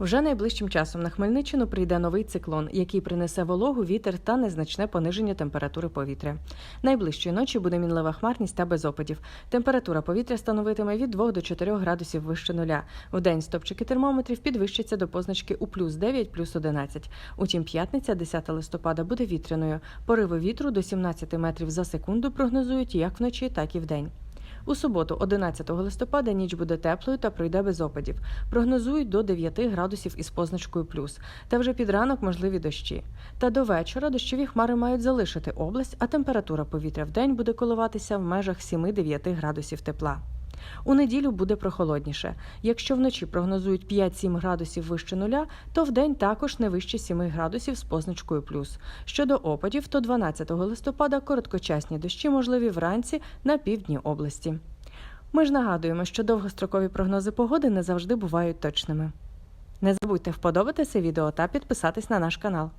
Вже найближчим часом на Хмельниччину прийде новий циклон, який принесе вологу, вітер та незначне пониження температури повітря. Найближчої ночі буде мінлива хмарність та без опадів. Температура повітря становитиме від 2 до 4 градусів вище нуля. Вдень стопчики термометрів підвищаться до позначки у плюс 9, плюс 11. Утім, п'ятниця, 10 листопада, буде вітряною. Пориви вітру до 17 метрів за секунду прогнозують як вночі, так і вдень. У суботу, 11 листопада, ніч буде теплою та пройде без опадів. Прогнозують до 9 градусів із позначкою плюс. Та вже під ранок можливі дощі. Та до вечора дощові хмари мають залишити область, а температура повітря в день буде коливатися в межах 7-9 градусів тепла. У неділю буде прохолодніше. Якщо вночі прогнозують 5-7 градусів вище нуля, то вдень також не вище 7 градусів з позначкою плюс. Щодо опадів, то 12 листопада короткочасні дощі можливі вранці на півдні області. Ми ж нагадуємо, що довгострокові прогнози погоди не завжди бувають точними. Не забудьте вподобати це відео та підписатись на наш канал.